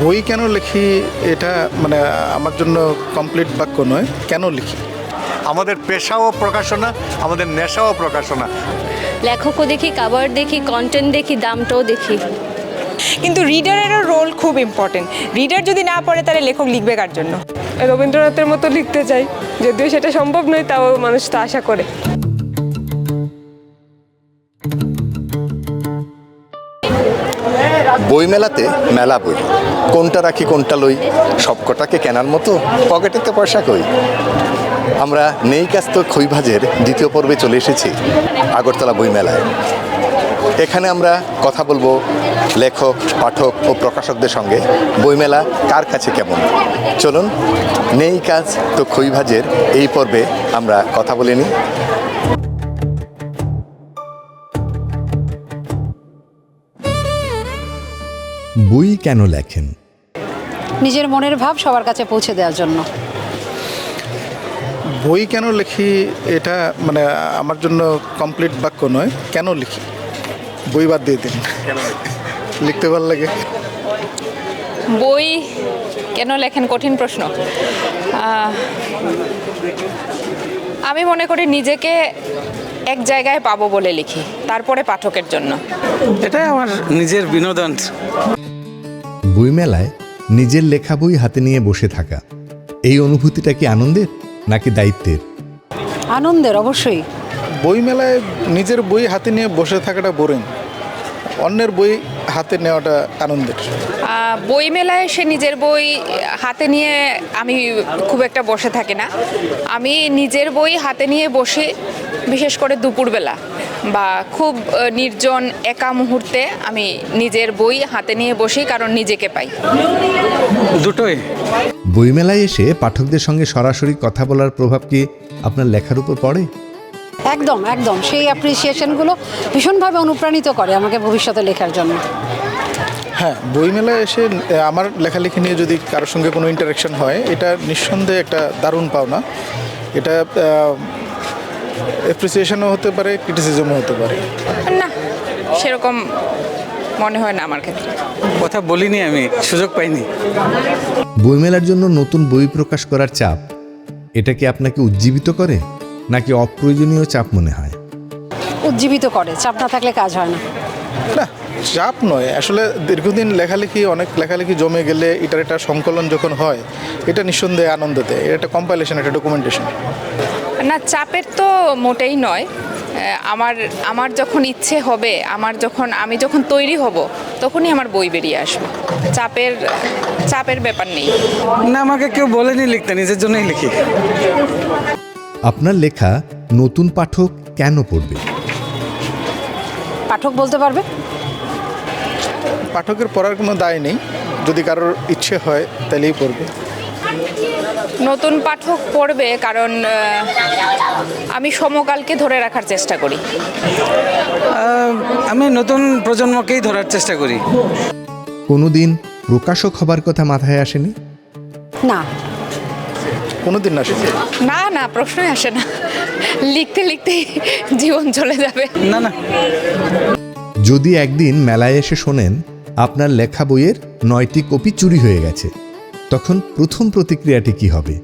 বই কেন লিখি এটা মানে আমার জন্য কমপ্লিট বাক্য নয়। কেন লিখি? আমাদের পেশাও প্রকাশনা আমাদের নেশাও প্রকাশনা। লেখকও দেখি কাভার দেখি কন্টেন্ট দেখি দামটাও দেখি। কিন্তু রিডারেরও রোল খুব ইম্পর্টেন্ট রিডার যদি না পড়ে তাহলে লেখক লিখবে কার জন্য? রবীন্দ্রনাথের মতো লিখতে চাই যদিও সেটা সম্ভব নয় তাও মানুষ তো আশা করে। বইমেলাতে মেলা বই। কোনটা রাখি, কোনটা লই, সবকটাকে কেনার মতো পকেটেতে পয়সা কই? আমরা নেই কাস্ত খইভাজের দ্বিতীয় পর্বে চলে এসেছি আগরতলা বইমেলায়। এখানে আমরা কথা বলব লেখক, পাঠক ও প্রকাশকদের সঙ্গে বইমেলা কার কাছে কেমন। চলুন নেই কাজ তো খইভাজের এই পর্বে আমরা কথা বলে নিই। বই কেন লেখেন? নিজের মনের ভাব সবার কাছে পৌঁছে দেওয়ার জন্য। বই কেন লিখি এটা মানে আমার জন্য কমপ্লিট বাক্য নয়। কেন লিখি? বই বাদ দিয়ে দিন। লিখতে ভালো লাগে। বই কেন লেখেন? কঠিন প্রশ্ন। আমি মনে করি নিজেকে এক জায়গায় পাবো বলে লিখি তারপরে পাঠকের জন্য। এটাই আমার নিজের বিনোদন। বইমেলায় নিজের লেখা বই হাতে নিয়ে বসে থাকা। এই অনুভূতিটা কি আনন্দের নাকি দায়িত্বের? আনন্দের অবশ্যই। বইমেলায় নিজের বই হাতে নিয়ে বসে থাকাটা বোরিং অন্যের বই হাতে নেওয়াটা আনন্দের। বই মেলায় এসে নিজের বই হাতে নিয়ে আমি খুব একটা বসে থাকি না। আমি নিজের বই হাতে নিয়ে বসি বিশেষ করে দুপুরবেলা। বা খুব নির্জন একা মুহূর্তে আমি নিজের বই হাতে নিয়ে বসি কারণ নিজেকে পাই। দুটোই। বইমেলায় এসে পাঠকদের সঙ্গে সরাসরি কথা বলার প্রভাব কি আপনার লেখার উপর পড়ে? একদম একদম। সেই অ্যাপ্রিসিয়েশনগুলো ভীষণভাবে অনুপ্রাণিত করে আমাকে ভবিষ্যতে লেখার জন্য। হ্যাঁ বইমেলায় এসে আমার লেখালেখি নিয়ে যদি কারোর সঙ্গে কোনো ইন্টারাকশন হয় এটা নিঃসন্দেহে একটা দারুণ পাওনা। এটা অ্যাপ্রিসিয়েশনও হতে পারে ক্রিটিসিজমও হতে পারে? না সেরকম মনে হয় না আমার ক্ষেত্রে। কথা বলিনি আমি সুযোগ পাইনি। বইমেলার জন্য নতুন বই প্রকাশ করার চাপ এটা কি আপনাকে উজ্জীবিত করে নাকি অপ্রয়োজনীয় চাপ মনে হয়? উজ্জীবিত করে চাপ না থাকলে কাজ হয় না। না চাপ নয় আসলে দীর্ঘদিন লেখালেখি অনেক লেখালেখি জমে গেলে এটার একটা সংকলন যখন হয় এটা নিঃসন্দেহে আনন্দ দেয় এটা একটা কম্পাইলেশন একটা ডকুমেন্টেশন না চাপের তো মোটেই নয়। আমার আমার যখন ইচ্ছে হবে আমার যখন আমি যখন তৈরি হব তখনই আমার বই বেরিয়ে আসবে। চাপের চাপের ব্যাপার নেই। না আমাকে কেউ বলেনি লিখতে নিজের জন্যই লিখি। আপনার লেখা নতুন পাঠক কেন পড়বে? পাঠক বলতে পারবে? পাঠকের পড়ার কোনো দায় নেই। যদি কারোর ইচ্ছে হয় তাহলেই পড়বে। নতুন পাঠক পড়বে কারণ আমি সমকালকে ধরে রাখার চেষ্টা করি। আমি নতুন প্রজন্মকেই ধরার চেষ্টা করি। কোনোদিন প্রকাশক হবার কথা মাথায় আসেনি? না। কোনো দিন না না না প্রশ্নই আসে না। লিখতে লিখতে জীবন চলে যাবে। না না। যদি একদিন মেলায় এসে শোনেন আপনার লেখা বইয়ের নয়টি কপি চুরি হয়ে গেছে। তখন প্রথম প্রতিক্রিয়াটি কি হবে?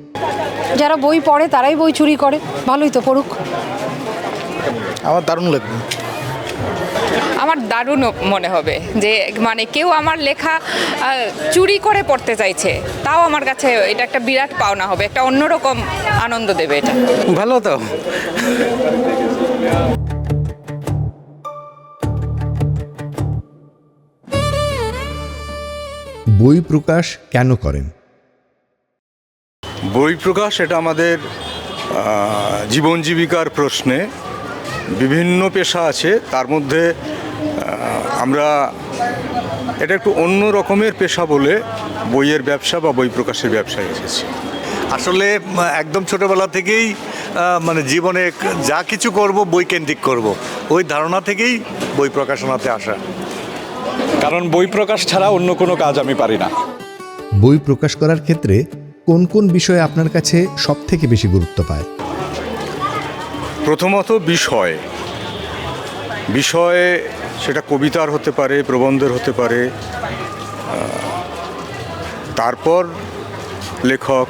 যারা বই পড়ে তারাই বই চুরি করে। ভালোই তো পড়ুক। আমার দারুণ লাগবে। আমার দারুণ মনে হবে যে মানে কেউ আমার লেখা চুরি করে পড়তে চাইছে তাও আমার কাছে এটা একটা বিরাট পাওনা হবে একটা অন্যরকম আনন্দ দেবে এটা। ভালো তো। বই প্রকাশ কেন করেন? বই প্রকাশ এটা আমাদের জীবন জীবিকার প্রশ্নে বিভিন্ন পেশা আছে। তার মধ্যে আমরা এটা একটু অন্য রকমের পেশা বলে বইয়ের ব্যবসা বা বই প্রকাশের ব্যবসায় এসেছি। আসলে একদম ছোটবেলা থেকেই মানে জীবনে যা কিছু করব বই কেন্দ্রিক করব। ওই ধারণা থেকেই বই প্রকাশনাতে আসা। কারণ বই প্রকাশ ছাড়া অন্য কোনো কাজ আমি পারি না। বই প্রকাশ করার ক্ষেত্রে কোন কোন বিষয় আপনার কাছে সব থেকে বেশি গুরুত্ব পায়? প্রথমত বিষয়। বিষয়ে সেটা কবিতার হতে পারে, প্রবন্ধের হতে পারে তারপর লেখক।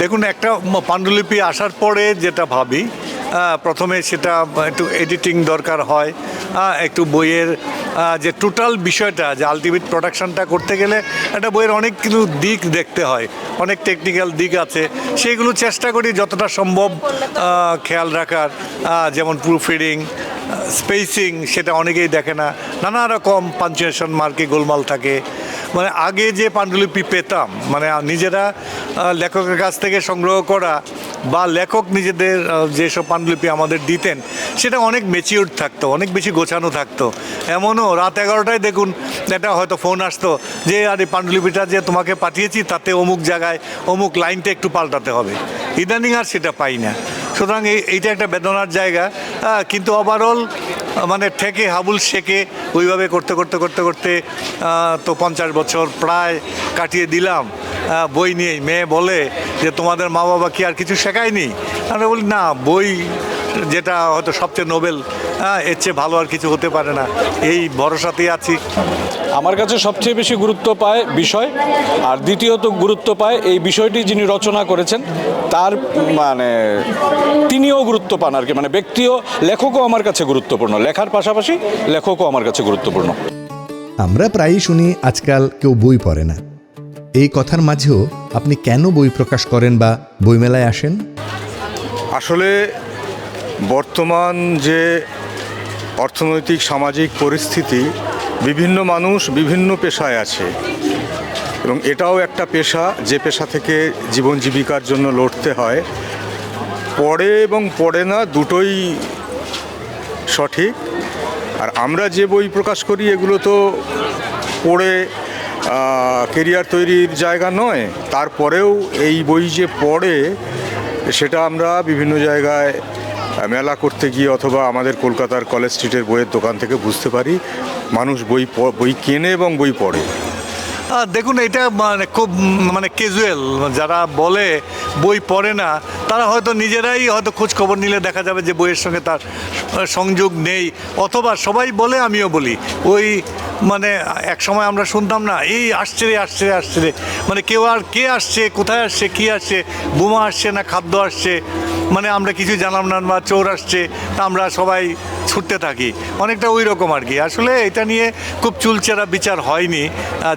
দেখুন, একটা পাণ্ডুলিপি আসার পরে যেটা ভাবি প্রথমে সেটা একটু এডিটিং দরকার হয় একটু বইয়ের যে টোটাল বিষয়টা, যে আলটিমেট প্রোডাকশনটা করতে গেলে একটা বইয়ের অনেক কিছু দিক দেখতে হয়, অনেক টেকনিক্যাল দিক আছে। সেইগুলো চেষ্টা করি যতটা সম্ভব খেয়াল রাখার যেমন প্রুফ রিডিং স্পেসিং সেটা অনেকেই দেখে না। নানা রকম পাঞ্চুয়েশন মার্কে গোলমাল থাকে। মানে আগে যে পাণ্ডুলিপি পেতাম মানে নিজেরা লেখকের কাছ থেকে সংগ্রহ করা বা লেখক নিজেদের যেসব পাণ্ডুলিপি আমাদের দিতেন, সেটা অনেক মেচিউর থাকতো, অনেক বেশি গোছানো থাকতো। এমনও রাত এগারোটায় দেখুন এটা হয়তো ফোন আসতো যে, আর এই পাণ্ডুলিপিটা যে তোমাকে পাঠিয়েছি, তাতে অমুক জায়গায়, অমুক লাইনটা একটু পাল্টাতে হবে। ইদানিং আর সেটা পাই না। সুতরাং এই, এইটা একটা বেদনার জায়গা। কিন্তু ওভারঅল মানে ঠেকে, হাবুল শেখে, ওইভাবে করতে করতে করতে করতে তো পঞ্চাশ বছর প্রায় কাটিয়ে দিলাম। বই নিয়েই মেয়ে বলে যে তোমাদের মা বাবা কি আর কিছু শেখায়নি? আমরা বলি না বই যেটা হয়তো সবচেয়ে নোবেল হ্যাঁ এর চেয়ে ভালো আর কিছু হতে পারে না। এই ভরসাতেই আছি। আমার কাছে সবচেয়ে বেশি গুরুত্ব পায় বিষয় আর দ্বিতীয়ত গুরুত্ব পায় এই বিষয়টি যিনি রচনা করেছেন তার মানে তিনিও গুরুত্ব পান আর কি। মানে ব্যক্তিও লেখকও আমার কাছে গুরুত্বপূর্ণ। লেখার পাশাপাশি লেখকও আমার কাছে গুরুত্বপূর্ণ। আমরা প্রায়ই শুনি আজকাল কেউ বই পড়ে না। এই কথার মাঝেও আপনি কেন বই প্রকাশ করেন বা বইমেলায় আসেন? আসলে বর্তমান যে অর্থনৈতিক, সামাজিক পরিস্থিতি, বিভিন্ন মানুষ বিভিন্ন পেশায় আছে এবং এটাও একটা পেশা যে পেশা থেকে জীবন জীবিকার জন্য লড়তে হয়। পড়ে এবং পড়ে না দুটোই সঠিক। আর আমরা যে বই প্রকাশ করি এগুলো তো পড়ে কেরিয়ার তৈরির জায়গা নয়, তারপরেও এই বই যে পড়ে, সেটা আমরা বিভিন্ন জায়গায় মেলা করতে গিয়ে অথবা আমাদের কলকাতার কলেজ স্ট্রিটের বইয়ের দোকান থেকে বুঝতে পারি, মানুষ বই বই কেনে এবং বই পড়ে। দেখুন, এটা মানে খুব মানে ক্যাজুয়াল যারা বলে বই পড়ে না, তারা হয়তো নিজেরাই হয়তো খোঁজ খবর নিলে দেখা যাবে যে বইয়ের সঙ্গে তার সংযোগ নেই, অথবা সবাই বলে আমিও বলি, ওই মানে এক সময় আমরা শুনতাম না, এই আসছে রে আসছে রে আসছে রে। মানে কেউ আর কে আসছে, কোথায় আসছে, কি আসছে, বোমা আসছে না খাদ্য আসছে মানে আমরা কিছু জানলাম না, বা চোর আসছে, তা আমরা সবাই ছুটতে থাকি। অনেকটা ওই রকম আর কি। আসলে এটা নিয়ে খুব চুলচেরা বিচার হয়নি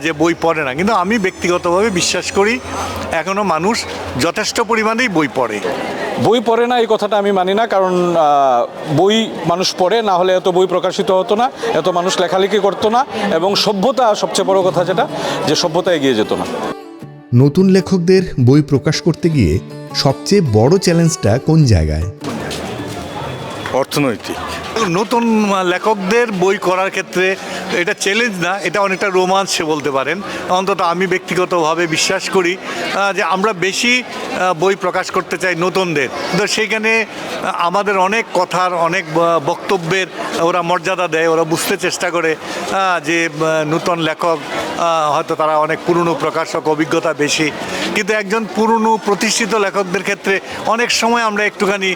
যে বই পড়ে না। কিন্তু আমি ব্যক্তিগতভাবে বিশ্বাস করি এখনও মানুষ যথেষ্ট পরিমাণেই বই পড়ে। বই পড়ে না, এই কথাটা আমি মানি না, কারণ বই মানুষ পড়ে, না হলে এত বই প্রকাশিত হতো না, এত মানুষ লেখালেখি করতো না, এবং সভ্যতা সবচেয়ে বড় কথা যেটা, যে সভ্যতা এগিয়ে যেত না। নতুন লেখকদের বই প্রকাশ করতে গিয়ে সবচেয়ে বড় চ্যালেঞ্জটা কোন জায়গায়? অর্থনৈতিক। নতুন লেখকদের বই করার ক্ষেত্রে এটা চ্যালেঞ্জ না, এটা অনেকটা রোমাঞ্চ বলতে পারেন। অন্তত আমি ব্যক্তিগতভাবে বিশ্বাস করি যে আমরা বেশি বই প্রকাশ করতে চাই নতুনদের। তো সেইখানে আমাদের অনেক কথার, অনেক বক্তব্যের ওরা মর্যাদা দেয়, ওরা বুঝতে চেষ্টা করে যে নতুন লেখক হয়তো তারা অনেক পুরনো প্রকাশক, অভিজ্ঞতা বেশি কিন্তু একজন পুরনো প্রতিষ্ঠিত লেখকদের ক্ষেত্রে অনেক সময় আমরা একটুখানি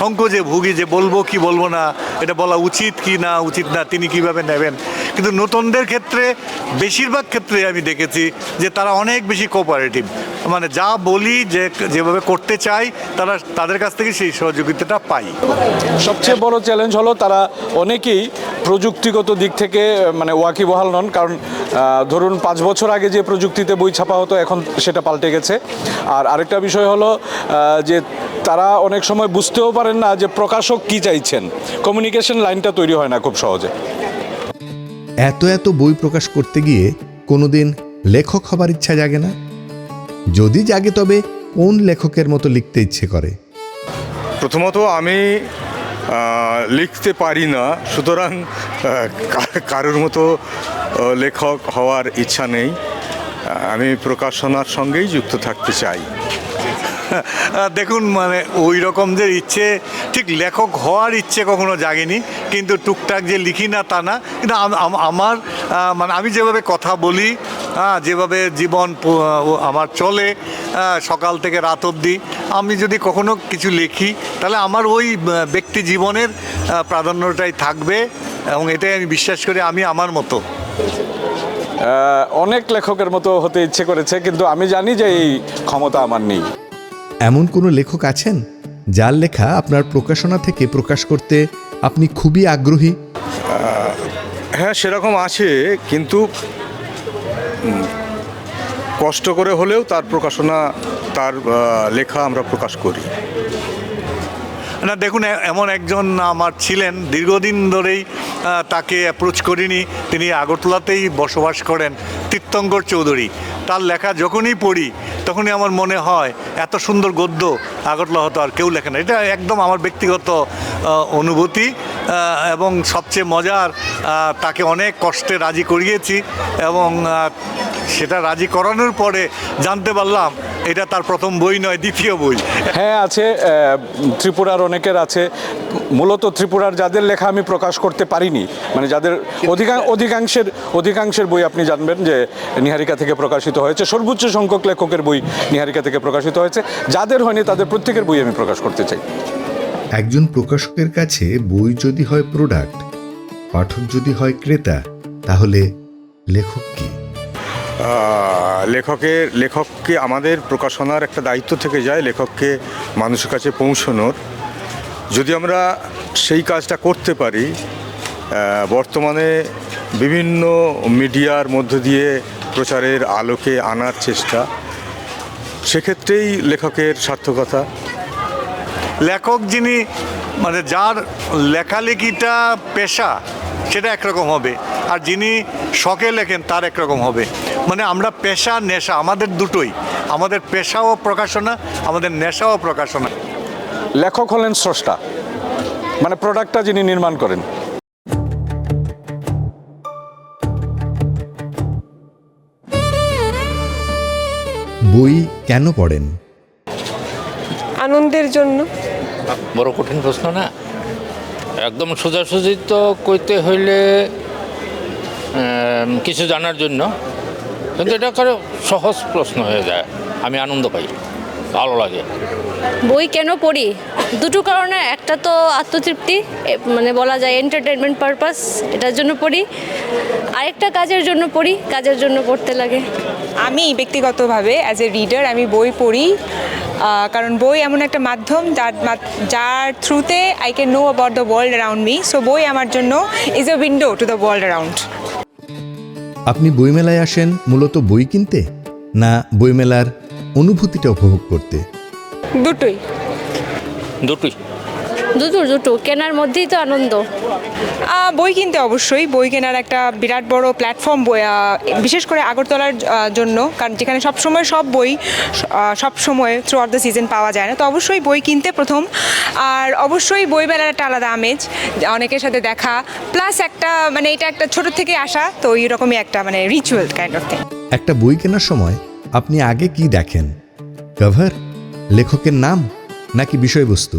সংকোচে ভুগি যে বলব কি বলব না, এটা বলা উচিত কি না উচিত না, তিনি কীভাবে নেবেন? কিন্তু নতুনদের ক্ষেত্রে, বেশিরভাগ ক্ষেত্রে আমি দেখেছি যে তারা অনেক বেশি কোঅপারেটিভ মানে যা বলি যে, যেভাবে করতে চাই, তারা, তাদের কাছ থেকে সেই সহযোগিতাটা পাই। সবচেয়ে বড় চ্যালেঞ্জ হলো তারা অনেকেই প্রযুক্তিগত দিক থেকে মানে ওয়াকিবহাল নন, কারণ ধরুন পাঁচ বছর আগে যে প্রযুক্তিতে বই ছাপা হতো এখন সেটা পাল্টে গেছে। আর আরেকটা বিষয় হলো যে তারা অনেক সময় বুঝতেও পারেন না যে প্রকাশক কি চাইছেন। কমিউনিকেশন লাইনটা তৈরি হয় না খুব সহজে। এত এত বই প্রকাশ করতে গিয়ে কোনোদিন লেখক হবার ইচ্ছা জাগে না? যদি জাগে তবে কোন লেখকের মতো লিখতে ইচ্ছে করে? প্রথমত আমি লিখতে পারি না। সুতরাং কারোর মতো লেখক হওয়ার ইচ্ছা নেই। আমি প্রকাশনার সঙ্গেই যুক্ত থাকতে চাই। দেখুন মানে ওই রকম যে ইচ্ছে, ঠিক লেখক হওয়ার ইচ্ছে কখনো জাগেনি, কিন্তু টুকটাক যে লিখি না তা না, কিন্তু আম- আম- আমার মানে আমি যেভাবে কথা বলি যেভাবে জীবন আমার চলে সকাল থেকে রাত অবধি আমি যদি কখনো কিছু লিখি তাহলে আমার ওই ব্যক্তি জীবনের প্রাধান্যটাই থাকবে এবং এটাই আমি বিশ্বাস করি আমি আমার মতো। অনেক লেখকের মতো হতে ইচ্ছে করেছে কিন্তু আমি জানি যে এই ক্ষমতা আমার নেই। এমন কোনো লেখক আছেন যার লেখা আপনার প্রকাশনা থেকে প্রকাশ করতে আপনি খুবই আগ্রহী? হ্যাঁ সেরকম আছে কিন্তু কষ্ট করে হলেও তার প্রকাশনা তার লেখা আমরা প্রকাশ করি। না, দেখুন এমন একজন আমার ছিলেন, দীর্ঘদিন ধরেই তাকে অ্যাপ্রোচ করিনি। তিনি আগরতলাতেই বসবাস করেন, তীর্থঙ্কর চৌধুরী। তার লেখা যখনই পড়ি, তখনই আমার মনে হয়, এত সুন্দর গদ্য আগরতলা হতো আর কেউ লেখে না। এটা একদম আমার ব্যক্তিগত অনুভূতি এবং সবচেয়ে মজার তাকে অনেক কষ্টে রাজি করিয়েছি এবং সেটা রাজি করানোর পরে জানতে পারলাম এটা তার প্রথম বই নয় দ্বিতীয় বই। হ্যাঁ আছে ত্রিপুরার অনেকের আছে। মূলত ত্রিপুরার যাদের লেখা আমি প্রকাশ করতে পারিনি মানে যাদের অধিকাংশ অধিকাংশের অধিকাংশের বই আপনি জানবেন যে নিহারিকা থেকে প্রকাশিত হয়েছে। সর্বোচ্চ সংখ্যক লেখকের বই নিহারিকা থেকে প্রকাশিত হয়েছে। যাদের হয়নি তাদের প্রত্যেকের বই আমি প্রকাশ করতে চাই। একজন প্রকাশকের কাছে বই যদি হয় প্রোডাক্ট পাঠক যদি হয় ক্রেতা তাহলে লেখক কি? লেখকের লেখককে আমাদের প্রকাশনার একটা দায়িত্ব থেকে যায় লেখককে মানুষের কাছে পৌঁছানোর। যদি আমরা সেই কাজটা করতে পারি বর্তমানে বিভিন্ন মিডিয়ার মধ্য দিয়ে প্রচারের আলোকে আনার চেষ্টা, সেক্ষেত্রেই লেখকের সার্থকতা। লেখক যিনি মানে যার লেখালেখিটা পেশা, সেটা একরকম হবে। আর যিনি শখে লেখেন, তার একরকম হবে। মানে আমরা পেশা নেশা আমাদের দুটোই। আমাদের পেশাও প্রকাশনা আমাদের নেশাও প্রকাশনা। লেখক হলেন স্রষ্টা। মানে প্রোডাক্টটা যিনি নির্মাণ করেন। বই কেন পড়েন? আনন্দের জন্য। বড় কঠিন প্রশ্ন না। একদম সোজাসুজি তো কইতে হইলে কিছু জানার জন্য। কিন্তু এটা করে সহজ প্রশ্ন হয়ে যায়। আমি আনন্দ পাই ভালো লাগে। বই কেন পড়ি? দুটো কারণে। একটা তো আত্মতৃপ্তি মানে বলা যায় এন্টারটেনমেন্ট পারপাস এটার জন্য পড়ি। আরেকটা কাজের জন্য পড়ি কাজের জন্য পড়তে লাগে। আমি ব্যক্তিগতভাবে অ্যাজ এ রিডার আমি বই পড়ি কারণ বই এমন একটা মাধ্যম যার যার থ্রুতে I can know about the world around me so বই আমার জন্য is a window to the world around আপনি বইমেলায় আসেন মূলত বই কিনতে না বইমেলার অনুভূতিটা উপভোগ করতে? দুটোই। দুটোই। দুটো দুটো কেনার মধ্যেই তো আনন্দ। বই কিনতে অবশ্যই। বই কেনার একটা বিরাট বড় প্ল্যাটফর্ম বই বিশেষ করে আগরতলার জন্য কারণ যেখানে সব সময় সব বই সব সময় থ্রু আউট দ্য সিজন পাওয়া যায় না। তো অবশ্যই বই কিনতে প্রথম। আর অবশ্যই বই মেলার একটা আলাদা আমেজ অনেকের সাথে দেখা। প্লাস একটা মানে এটা একটা ছোট থেকে আসা তো এইরকমই একটা মানে রিচুয়াল কাইন্ড অফ থিং একটা বই কেনার সময় আপনি আগে কি দেখেন? কভার লেখকের নাম? নাকি বিষয়বস্তু?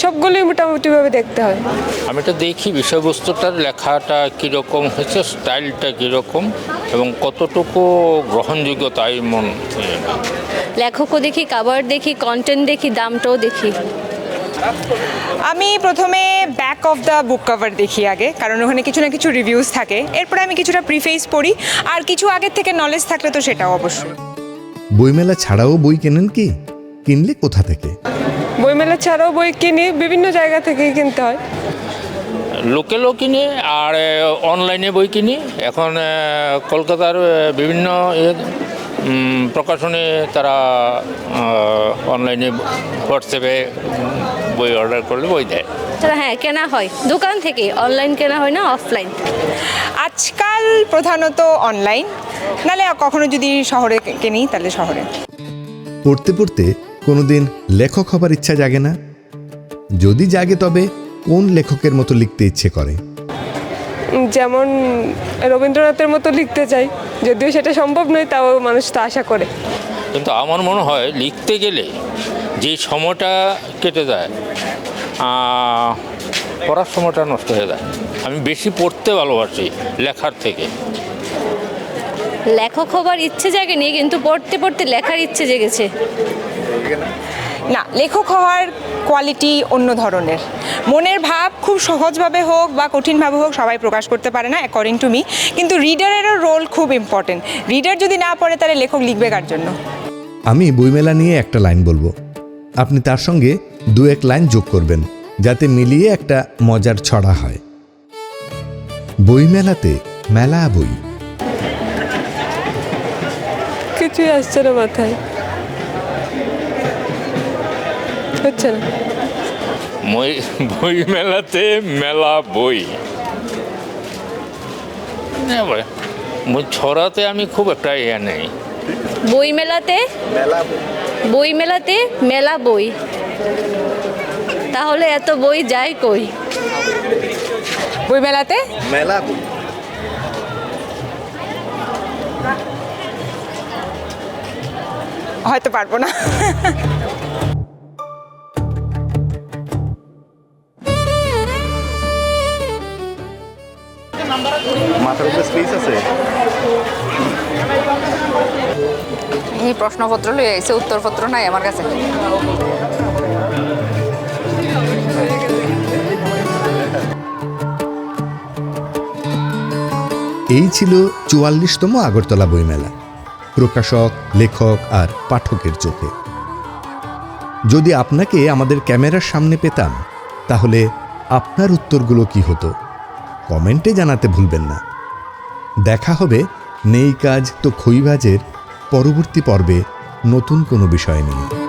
সবগুলোই মোটামুটিভাবে দেখতে হয়। আমি তো দেখি বিষয়বস্তুটার লেখাটা কীরকম হয়েছে স্টাইলটা কীরকম এবং কতটুকু গ্রহণযোগ্যতা এই মন লেখকও দেখি কাভার দেখি কন্টেন্ট দেখি দামটাও দেখি। আমি প্রথমে back of the book cover দেখি আগে কারণ ওখানে কিছু না কিছু রিভিউজ থাকে। এরপরে আমি কিছুটা প্রিফেস পড়ি আর কিছু আগের থেকে নলেজ থাকলে তো সেটাও অবশ্যই। বইমেলা ছাড়াও বই কেনেন কি? কিনলে কোথা থেকে? বইমেলা ছাড়াও বই কিনি বিভিন্ন জায়গা থেকেই কিনতে হয়। লোকেলও কিনি আর অনলাইনে বই কিনি। এখন কলকাতার বিভিন্ন ইয়ে, প্রকাশনে তারা অনলাইনে হোয়াটসঅ্যাপে বই অর্ডার করলে বই দেয়। হ্যাঁ কেনা হয়। দোকান থেকে অনলাইন কেনা হয় না অফলাইন আজকাল প্রধানত অনলাইন নালে কখনো যদি শহরে কিনি তাহলে শহরে। পড়তে পড়তে কোনোদিন লেখক হবার ইচ্ছা জাগে না? যদি জাগে তবে কোন লেখকের মতো লিখতে ইচ্ছে করে? যেমন রবীন্দ্রনাথের মতো লিখতে চাই যদিও সেটা সম্ভব নয় তাও মানুষ তো আশা করে। কিন্তু আমার মনে হয় লিখতে গেলে যে সময়টা কেটে যায় পড়ার সময়টা নষ্ট হয়ে যায়। আমি বেশি পড়তে ভালোবাসি লেখার থেকে। লেখক হবার ইচ্ছে জাগেনি কিন্তু পড়তে পড়তে লেখার ইচ্ছে জেগেছে। না? লেখক হওয়ার কোয়ালিটি অন্য ধরনের। মনের ভাব খুব সহজভাবে হোক বা কঠিনভাবে হোক সবাই প্রকাশ করতে পারে না অ্যাকর্ডিং টু মি কিন্তু রিডারেরও রোল খুব ইম্পর্টেন্ট রিডার যদি না পড়ে তাহলে লেখক লিখবে কার জন্য? আমি বইমেলা নিয়ে একটা লাইন বলব। আপনি তার সঙ্গে দু এক লাইন যোগ করবেন যাতে মিলিয়ে একটা মজার ছড়া হয়। বইমেলাতে মেলা বই। কিছুই আসছে না মাথায়। হচ্ছে না বই মেলাতে মেলা বই। ছড়াতে আমি খুব একটা ইয়ে নেই। বই মেলাতে? বই। মেলাতে মেলা বই। তাহলে এত বই যায় কই? বইমেলাতে মেলা বই। হয়তো পারব না। মাথার উপরে স্পেস আছে? এই প্রশ্নপত্র লয়ে এসে উত্তরপত্র নাই আমার কাছে। এই ছিল চুয়াল্লিশতম আগরতলা বইমেলা প্রকাশক লেখক আর পাঠকের চোখে। যদি আপনাকে আমাদের ক্যামেরার সামনে পেতাম তাহলে আপনার উত্তরগুলো কি হতো? কমেন্টে জানাতে ভুলবেন না। দেখা হবে নেই কাজ তো খইবাজের পরবর্তী পর্বে নতুন কোনো বিষয় নিয়ে।